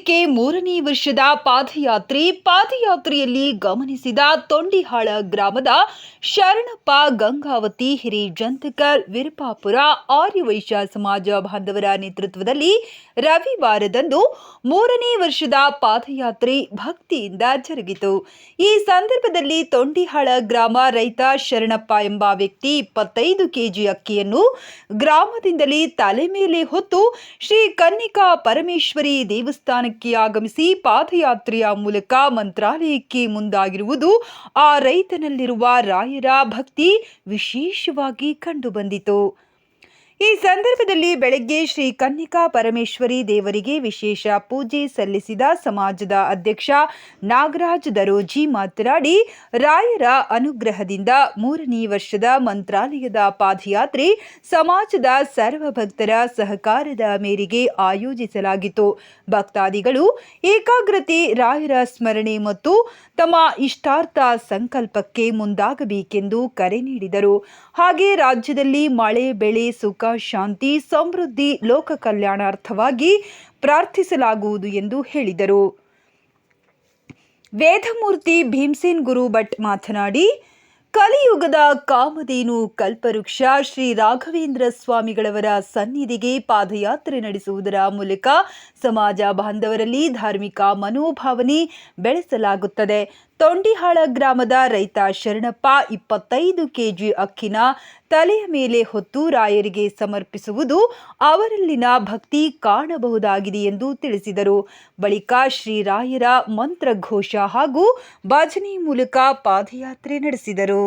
ಮಂತ್ರಾಲಯಕ್ಕೆ ಮೂರನೇ ವರ್ಷದ ಪಾದಯಾತ್ರೆ ಪಾದಯಾತ್ರೆಯಲ್ಲಿ ಗಮನಿಸಿದ ತೊಂಡಿಹಾಳ ಗ್ರಾಮದ ಶರಣಪ್ಪ ಗಂಗಾವತಿ ಹಿರೇಜಂತಕರ್ ವಿರುಪಾಪುರ ಆರ್ಯವೈಶ್ಯ ಸಮಾಜ ಬಾಂಧವರ ನೇತೃತ್ವದಲ್ಲಿ ರವಿವಾರದಂದು ಮೂರನೇ ವರ್ಷದ ಪಾದಯಾತ್ರೆ ಭಕ್ತಿಯಿಂದ ಜರುಗಿತು. ಈ ಸಂದರ್ಭದಲ್ಲಿ ತೊಂಡಿಹಾಳ ಗ್ರಾಮ ರೈತ ಶರಣಪ್ಪ ಎಂಬ ವ್ಯಕ್ತಿ ಇಪ್ಪತ್ತೈದು ಕೆಜಿ ಅಕ್ಕಿಯನ್ನು ಗ್ರಾಮದಿಂದಲೇ ತಲೆ ಮೇಲೆ ಹೊತ್ತು ಶ್ರೀ ಕನ್ನಿಕಾ ಪರಮೇಶ್ವರಿ ದೇವಸ್ಥಾನಕ್ಕೆ ಆಗಮಿಸಿ ಪಾದಯಾತ್ರೆಯ ಮೂಲಕ ಮಂತ್ರಾಲಯಕ್ಕೆ ಮುಂದಾಗಿರುವುದು ಆ ರೈತನಲ್ಲಿರುವ ರಾಯರ ಭಕ್ತಿ ವಿಶೇಷವಾಗಿ ಕಂಡುಬಂದಿತು. ಈ ಸಂದರ್ಭದಲ್ಲಿ ಬೆಳಗ್ಗೆ ಶ್ರೀ ಕನ್ನಿಕಾ ಪರಮೇಶ್ವರಿ ದೇವರಿಗೆ ವಿಶೇಷ ಪೂಜೆ ಸಲ್ಲಿಸಿದ ಸಮಾಜದ ಅಧ್ಯಕ್ಷ ನಾಗರಾಜ್ ದರೋಜಿ ಮಾತನಾಡಿ, ರಾಯರ ಅನುಗ್ರಹದಿಂದ ಮೂರನೇ ವರ್ಷದ ಮಂತ್ರಾಲಯದ ಪಾದಯಾತ್ರೆ ಸಮಾಜದ ಸರ್ವ ಭಕ್ತರ ಸಹಕಾರದ ಮೇರೆಗೆ ಆಯೋಜಿಸಲಾಗಿತ್ತು. ಭಕ್ತಾದಿಗಳು ಏಕಾಗ್ರತೆ, ರಾಯರ ಸ್ಮರಣೆ ಮತ್ತು ತಮ್ಮ ಇಷ್ಟಾರ್ಥ ಸಂಕಲ್ಪಕ್ಕೆ ಮುಂದಾಗಬೇಕೆಂದು ಕರೆ ನೀಡಿದರು. ಹಾಗೆ ರಾಜ್ಯದಲ್ಲಿ ಮಳೆ, ಬೆಳೆ, ಸುಖ ಶಾಂತಿ, ಸಮೃದ್ಧಿ, ಲೋಕ ಕಲ್ಯಾಣಾರ್ಥವಾಗಿ ಪ್ರಾರ್ಥಿಸಲಾಗುವುದು ಎಂದು ಹೇಳಿದರು. ವೇದಮೂರ್ತಿ ಭೀಮಸೇನ್ ಗುರು ಭಟ್ ಮಾತನಾಡಿ, ಕಲಿಯುಗದ ಕಾಮಧೇನು ಕಲ್ಪವೃಕ್ಷ ಶ್ರೀ ರಾಘವೇಂದ್ರ ಸ್ವಾಮಿಗಳವರ ಸನ್ನಿಧಿಗೆ ಪಾದಯಾತ್ರೆ ನಡೆಸುವುದರ ಮೂಲಕ ಸಮಾಜ ಬಾಂಧವರಲ್ಲಿ ಧಾರ್ಮಿಕ ಮನೋಭಾವನೆ ಬೆಳೆಸಲಾಗುತ್ತದೆ. ತೊಂಡಿಹಾಳ ಗ್ರಾಮದ ರೈತ ಶರಣಪ್ಪ ಇಪ್ಪತ್ತೈದು ಕೆಜಿ ಅಕ್ಕಿನ ತಲೆಯ ಮೇಲೆ ಹೊತ್ತು ರಾಯರಿಗೆ ಸಮರ್ಪಿಸುವುದು ಅವರಲ್ಲಿನ ಭಕ್ತಿ ಕಾಣಬಹುದಾಗಿದೆ ಎಂದು ತಿಳಿಸಿದರು. ಬಳಿಕ ಶ್ರೀರಾಯರ ಮಂತ್ರಘೋಷ ಹಾಗೂ ಭಜನೆ ಮೂಲಕ ಪಾದಯಾತ್ರೆ ನಡೆಸಿದರು.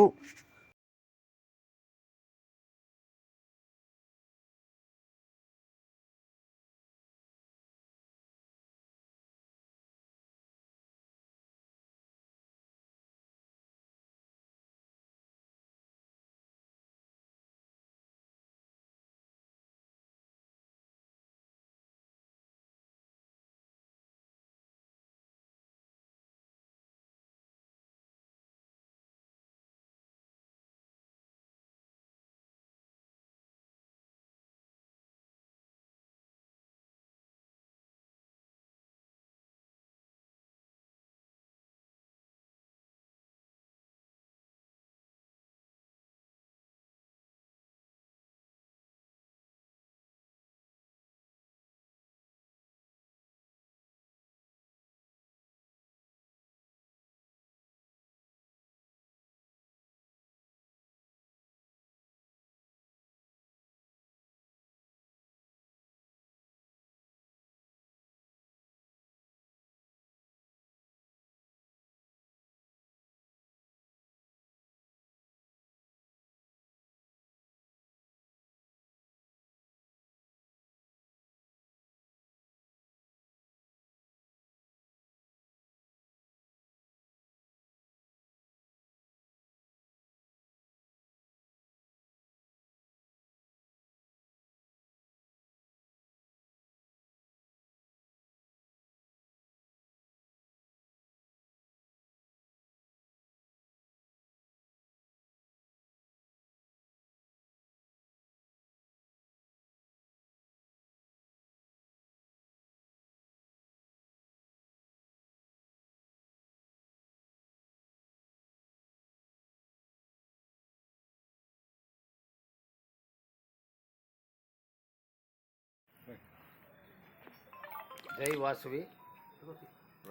ಜೈ ವಾಸವಿ.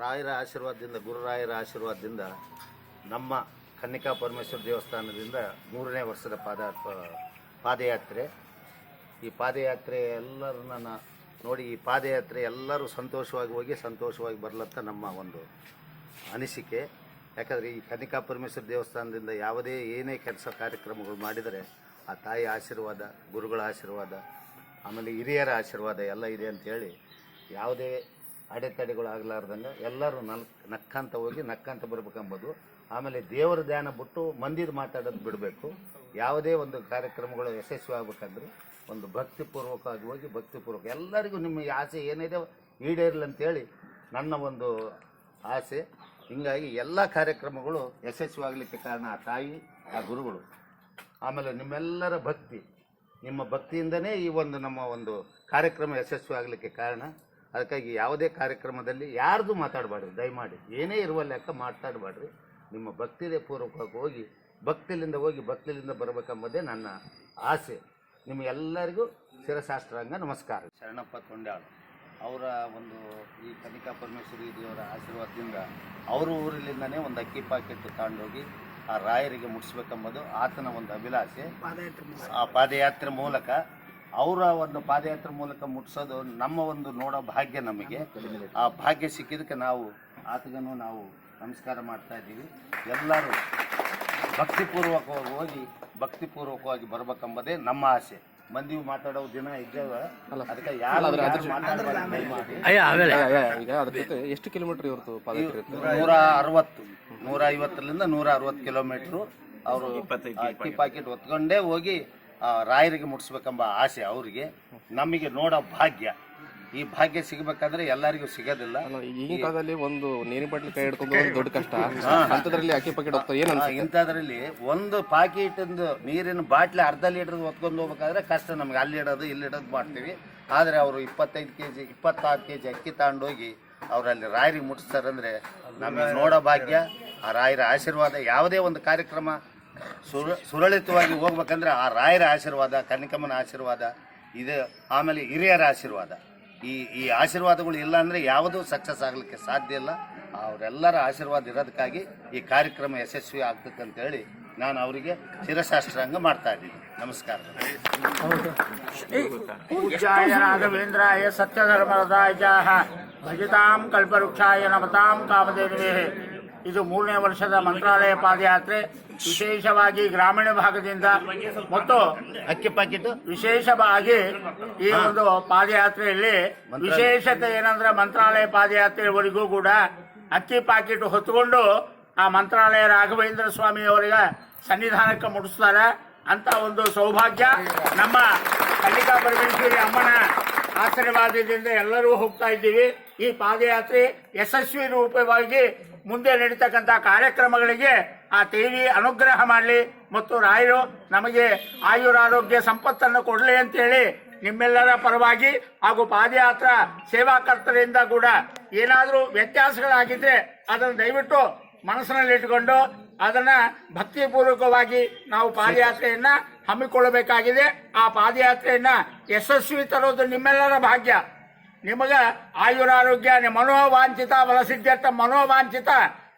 ರಾಯರ ಆಶೀರ್ವಾದದಿಂದ, ಗುರುರಾಯರ ಆಶೀರ್ವಾದದಿಂದ ನಮ್ಮ ಕನ್ನಿಕಾ ಪರಮೇಶ್ವರ ದೇವಸ್ಥಾನದಿಂದ ಮೂರನೇ ವರ್ಷದ ಪಾದ, ಪಾದಯಾತ್ರೆ. ಈ ಪಾದಯಾತ್ರೆ ಎಲ್ಲರನ್ನ ನೋಡಿ, ಈ ಪಾದಯಾತ್ರೆ ಎಲ್ಲರೂ ಸಂತೋಷವಾಗಿ ಹೋಗಿ, ಸಂತೋಷವಾಗಿ ಬರ್ಲತ್ತ ನಮ್ಮ ಒಂದು ಅನಿಸಿಕೆ. ಯಾಕಂದರೆ ಈ ಕನ್ನಿಕಾ ಪರಮೇಶ್ವರ ದೇವಸ್ಥಾನದಿಂದ ಯಾವುದೇ ಏನೇ ಕೆಲಸ ಕಾರ್ಯಕ್ರಮಗಳು ಮಾಡಿದರೆ, ಆ ತಾಯಿ ಆಶೀರ್ವಾದ, ಗುರುಗಳ ಆಶೀರ್ವಾದ, ಆಮೇಲೆ ಹಿರಿಯರ ಆಶೀರ್ವಾದ ಎಲ್ಲ ಇದೆ ಅಂತೇಳಿ ಯಾವುದೇ ಅಡೆತಡೆಗಳು ಆಗಲಾರ್ದಂಗೆ ಎಲ್ಲರೂ ನಲ್, ನಕ್ಕಂತ ಹೋಗಿ ನಕ್ಕಂತ ಬರ್ಬೇಕಂಬೋದು, ಆಮೇಲೆ ದೇವರ ಧ್ಯಾನ ಬಿಟ್ಟು ಮಂದಿದು ಮಾತಾಡೋದು ಬಿಡಬೇಕು. ಯಾವುದೇ ಒಂದು ಕಾರ್ಯಕ್ರಮಗಳು ಯಶಸ್ವಿ ಆಗ್ಬೇಕಂದ್ರೆ ಒಂದು ಭಕ್ತಿಪೂರ್ವಕವಾಗಿ ಹೋಗಿ ಭಕ್ತಿಪೂರ್ವಕ ಎಲ್ಲರಿಗೂ ನಿಮ್ಮ ಆಸೆ ಏನಿದೆ ಈಡೇರಲಿ ಅಂತೇಳಿ ನನ್ನ ಒಂದು ಆಸೆ. ಹೀಗಾಗಿ ಎಲ್ಲ ಕಾರ್ಯಕ್ರಮಗಳು ಯಶಸ್ವಿ ಆಗಲಿಕ್ಕೆ ಕಾರಣ ಆ ತಾಯಿ, ಆ ಗುರುಗಳು. ಆಮೇಲೆ ನಿಮ್ಮೆಲ್ಲರ ಭಕ್ತಿ. ನಿಮ್ಮ ಭಕ್ತಿಯಿಂದನೇ ಈ ಒಂದು ನಮ್ಮ ಒಂದು ಕಾರ್ಯಕ್ರಮ ಯಶಸ್ವಿ ಆಗಲಿಕ್ಕೆ ಕಾರಣ. ಅದಕ್ಕಾಗಿ ಯಾವುದೇ ಕಾರ್ಯಕ್ರಮದಲ್ಲಿ ಯಾರ್ದು ಮಾತಾಡಬಾರ್ದು. ದಯಮಾಡಿ ಏನೇ ಇರುವ ಲೆಕ್ಕ ಮಾತಾಡಬೇಡ್ರಿ ನಿಮ್ಮ ಭಕ್ತಿದೇ ಪೂರ್ವಕವಾಗಿ ಹೋಗಿ ಭಕ್ತಿಲಿಂದ ಹೋಗಿ ಭಕ್ತಿಲಿಂದ ಬರಬೇಕೆಂಬುದೇ ನನ್ನ ಆಸೆ. ನಿಮಗೆಲ್ಲರಿಗೂ ಶಿರಶಾಸ್ತ್ರಾಂಗ ನಮಸ್ಕಾರ. ಶರಣಪ್ಪ ತೊಂಡ್ಯಾಳು ಅವರ ಒಂದು ಈ ಕನಿಕಾ ಪರಮೇಶ್ವರಿ ದೇವರ ಆಶೀರ್ವಾದದಿಂದ ಅವರ ಊರಿನಿಂದನೇ ಒಂದು ಅಕ್ಕಿ ಪಾಕೆಟ್ ತಗೊಂಡೋಗಿ ಆ ರಾಯರಿಗೆ ಮುಟ್ಟಿಸ್ಬೇಕೆಂಬುದು ಆತನ ಒಂದು ಅಭಿಲಾಷೆ. ಆ ಪಾದಯಾತ್ರೆ ಮೂಲಕ ಅವರ ಒಂದು ಪಾದಯಾತ್ರೆ ಮೂಲಕ ಮುಟ್ಟಿಸೋದು ನಮ್ಮ ಒಂದು ನೋಡೋ ಭಾಗ್ಯ ನಮಗೆ. ಆ ಭಾಗ್ಯ ಸಿಕ್ಕಿದ್ದಕ್ಕೆ ನಾವು ಆತಗನು ನಾವು ನಮಸ್ಕಾರ ಮಾಡ್ತಾ ಇದ್ದೀವಿ. ಎಲ್ಲರೂ ಭಕ್ತಿಪೂರ್ವಕವಾಗಿ ಹೋಗಿ ಭಕ್ತಿಪೂರ್ವಕವಾಗಿ ಬರ್ಬೇಕೆಂಬುದೇ ನಮ್ಮ ಆಸೆ. ಮಂದಿ ಮಾತಾಡೋ ದಿನ ಇದ್ದೇವೆ. ಅದಕ್ಕೆ ಯಾರು ಎಷ್ಟು ಕಿಲೋಮೀಟರ್ ಇವತ್ತು ನೂರ ಅರವತ್ತು ನೂರ ಐವತ್ತರಿಂದ ನೂರ ಅರವತ್ತು ಕಿಲೋಮೀಟ್ರು ಅವರು ಅಕ್ಕಿ ಪಾಕೆಟ್ ಹೊತ್ಕೊಂಡೇ ಹೋಗಿ ರಾಯರಿಗೆ ಮುಟ್ಟಿಸ್ಬೇಕೆಂಬ ಆಸೆ ಅವರಿಗೆ. ನಮಗೆ ನೋಡೋ ಭಾಗ್ಯ. ಈ ಭಾಗ್ಯ ಸಿಗಬೇಕಾದ್ರೆ ಎಲ್ಲರಿಗೂ ಸಿಗೋದಿಲ್ಲ. ಈ ಈಗಿನ ಕಾಲದಲ್ಲಿ ಒಂದು ನೀರಿನ ಬಾಟ್ಲಿ ಕೈ ಹಿಡ್ಕೊಂಡು ದೊಡ್ಡ ಕಷ್ಟ. ಅಂತದ್ರಲ್ಲಿ ಅಕ್ಕಿ ಪಾಕೆಟ್ ಹೋಗ್ತಾ ಏನು ಇಂಥದ್ರಲ್ಲಿ ಒಂದು ಪಾಕಿಟಿಂದು ನೀರಿನ ಬಾಟ್ಲಿ ಅರ್ಧ ಲೀಟರ್ ಹೊತ್ಕೊಂಡು ಹೋಗ್ಬೇಕಾದ್ರೆ ಕಷ್ಟ. ನಮ್ಗೆ ಅಲ್ಲಿ ಇಡೋದು ಇಲ್ಲಿ ಇಡೋದು ಮಾಡ್ತೀವಿ. ಆದರೆ ಅವರು ಇಪ್ಪತ್ತೈದು ಕೆ ಜಿ ಇಪ್ಪತ್ತಾರು ಕೆ ಜಿ ಅಕ್ಕಿ ತಗೊಂಡೋಗಿ ಅವರಲ್ಲಿ ರಾಯರಿಗೆ ಮುಟ್ಟಿಸ್ತಾರಂದ್ರೆ ನಮಗೆ ನೋಡೋ ಭಾಗ್ಯ ಆ ರಾಯರ ಆಶೀರ್ವಾದ ಯಾವುದೇ ಒಂದು ಕಾರ್ಯಕ್ರಮ. ಸುರ ಸುರಳಿತವಾಗಿ ಹೋಗ್ಬೇಕಂದ್ರೆ ಆ ರಾಯರ ಆಶೀರ್ವಾದ, ಕನ್ನಿಕಮ್ಮನ ಆಶೀರ್ವಾದ, ಇದು ಆಮೇಲೆ ಹಿರಿಯರ ಆಶೀರ್ವಾದ. ಈ ಈ ಆಶೀರ್ವಾದಗಳು ಇಲ್ಲ ಅಂದರೆ ಯಾವುದೂ ಸಕ್ಸಸ್ ಆಗಲಿಕ್ಕೆ ಸಾಧ್ಯ ಇಲ್ಲ. ಅವರೆಲ್ಲರ ಆಶೀರ್ವಾದ ಇರೋದಕ್ಕಾಗಿ ಈ ಕಾರ್ಯಕ್ರಮ ಯಶಸ್ವಿ ಆಗ್ತಕ್ಕಂಥೇಳಿ ನಾನು ಅವರಿಗೆ ಶಿರಶಾಸ್ತ್ರಾಂಗ ಮಾಡ್ತಾ ಇದ್ದೀನಿ. ನಮಸ್ಕಾರ. ಪೂಜ್ಯಾಯ ಭಜತಾಂ ಕಲ್ಪವೃಕ್ಷಾಯ ನಮತಾಂ ಕಾಮದೇವೇ ಇದು ಮೂರನೇ ವರ್ಷದ ಮಂತ್ರಾಲಯ ಪಾದಯಾತ್ರೆ. ವಿಶೇಷವಾಗಿ ಗ್ರಾಮೀಣ ಭಾಗದಿಂದ ಮತ್ತು ಅಕ್ಕಿ ಪಾಕಿಟ್ ವಿಶೇಷವಾಗಿ ಈ ಒಂದು ಪಾದಯಾತ್ರೆಯಲ್ಲಿ ವಿಶೇಷತೆ ಏನಂದ್ರೆ ಮಂತ್ರಾಲಯ ಪಾದಯಾತ್ರೆವರೆಗೂ ಕೂಡ ಅಕ್ಕಿ ಪಾಕಿಟ್ ಹೊತ್ತುಕೊಂಡು ಆ ಮಂತ್ರಾಲಯ ರಾಘವೇಂದ್ರ ಸ್ವಾಮಿ ಅವರಿಗೆ ಸನ್ನಿಧಾನಕ್ಕೆ ಮುಟ್ಟಿಸ್ತಾರೆ. ಅಂತ ಒಂದು ಸೌಭಾಗ್ಯ. ನಮ್ಮ ಕಲಿಕಾ ಪರಮೇಶ್ವರಿ ಅಮ್ಮನ ಆಶೀರ್ವಾದದಿಂದ ಎಲ್ಲರೂ ಹೋಗ್ತಾ ಇದ್ದೀವಿ. ಈ ಪಾದಯಾತ್ರೆ ಯಶಸ್ವಿ ರೂಪವಾಗಿ ಮುಂದೆ ನಡೀತಕ್ಕಂಥ ಕಾರ್ಯಕ್ರಮಗಳಿಗೆ ಆ ದೇವಿ ಅನುಗ್ರಹ ಮಾಡಲಿ ಮತ್ತು ರಾಯರು ನಮಗೆ ಆಯುರಾರೋಗ್ಯ ಸಂಪತ್ತನ್ನು ಕೊಡಲಿ ಅಂತೇಳಿ ನಿಮ್ಮೆಲ್ಲರ ಪರವಾಗಿ ಹಾಗೂ ಪಾದಯಾತ್ರಾ ಸೇವಾಕರ್ತರಿಂದ ಕೂಡ ಏನಾದರೂ ವ್ಯತ್ಯಾಸಗಳಾಗಿದ್ರೆ ಅದನ್ನು ದಯವಿಟ್ಟು ಮನಸ್ಸಿನಲ್ಲಿಟ್ಟುಕೊಂಡು ಅದನ್ನ ಭಕ್ತಿಪೂರ್ವಕವಾಗಿ ನಾವು ಪಾದಯಾತ್ರೆಯನ್ನ ಹಮ್ಮಿಕೊಳ್ಳಬೇಕಾಗಿದೆ. ಆ ಪಾದಯಾತ್ರೆಯನ್ನ ಯಶಸ್ವಿ ತರೋದು ನಿಮ್ಮೆಲ್ಲರ ಭಾಗ್ಯ. ನಿಮಗ ಆಯುರಾರೋಗ್ಯ ಮನೋವಾಂಛಿತ ಅಂತ ಮನೋವಾಂಛಿತ,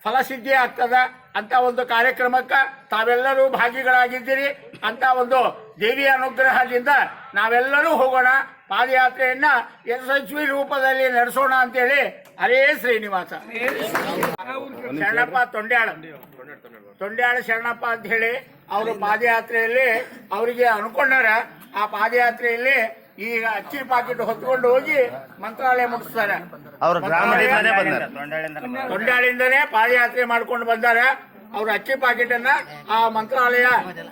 ಫಲಸಿದ್ಧಿ ಆಗ್ತದ ಅಂತ ಒಂದು ಕಾರ್ಯಕ್ರಮಕ್ಕೆ ತಾವೆಲ್ಲರೂ ಭಾಗಿಗಳಾಗಿದ್ದೀರಿ ಅಂತ ಒಂದು ದೇವಿಯ ಅನುಗ್ರಹದಿಂದ ನಾವೆಲ್ಲರೂ ಹೋಗೋಣ. ಪಾದಯಾತ್ರೆಯನ್ನ ಯಶಸ್ವಿ ರೂಪದಲ್ಲಿ ನಡೆಸೋಣ ಅಂತೇಳಿ ಅರೇ ಶ್ರೀನಿವಾಸ. ಶರಣಪ್ಪ ತೊಂಡ್ಯಾಳ. ತೊಂಡ್ಯಾಳ ಶರಣಪ್ಪ ಅಂತ ಹೇಳಿ ಅವರು ಪಾದಯಾತ್ರೆಯಲ್ಲಿ ಅವರಿಗೆ ಅನ್ಕೊಂಡಾರ. ಆ ಪಾದಯಾತ್ರೆಯಲ್ಲಿ ಈಗ ಅಚ್ಚಿ ಪಾಕೆಟ್ ಹೊತ್ಕೊಂಡು ಹೋಗಿ ಮಂತ್ರಾಲಯ ಮುಟ್ಟಿಸ್ತಾರೆ ಅವ್ರ ಗ್ರಾಮದಿಂದನೇ ಬಂದಾರೆ. ಪಾದಯಾತ್ರೆ ಮಾಡ್ಕೊಂಡು ಬಂದಾರೆ. ಅವ್ರ ಅಚ್ಚಿ ಪಾಕೆಟ್ ಅನ್ನ ಆ ಮಂತ್ರಾಲಯ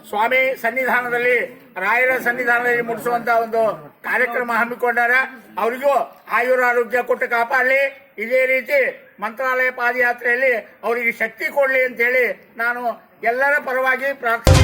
ಸ್ವಾಮಿ ಸನ್ನಿಧಾನದಲ್ಲಿ ರಾಯರ ಸನ್ನಿಧಾನದಲ್ಲಿ ಮುಟ್ಟಿಸುವಂತ ಒಂದು ಕಾರ್ಯಕ್ರಮ ಹಮ್ಮಿಕೊಂಡಾರ. ಅವರಿಗೂ ಆಯುರಾರೋಗ್ಯ ಕೊಟ್ಟು ಕಾಪಾಡಲಿ. ಇದೇ ರೀತಿ ಮಂತ್ರಾಲಯ ಪಾದಯಾತ್ರೆಯಲ್ಲಿ ಅವರಿಗೆ ಶಕ್ತಿ ಕೊಡಲಿ ಅಂತ ಹೇಳಿ ನಾನು ಎಲ್ಲರ ಪರವಾಗಿ ಪ್ರಾರ್ಥನೆ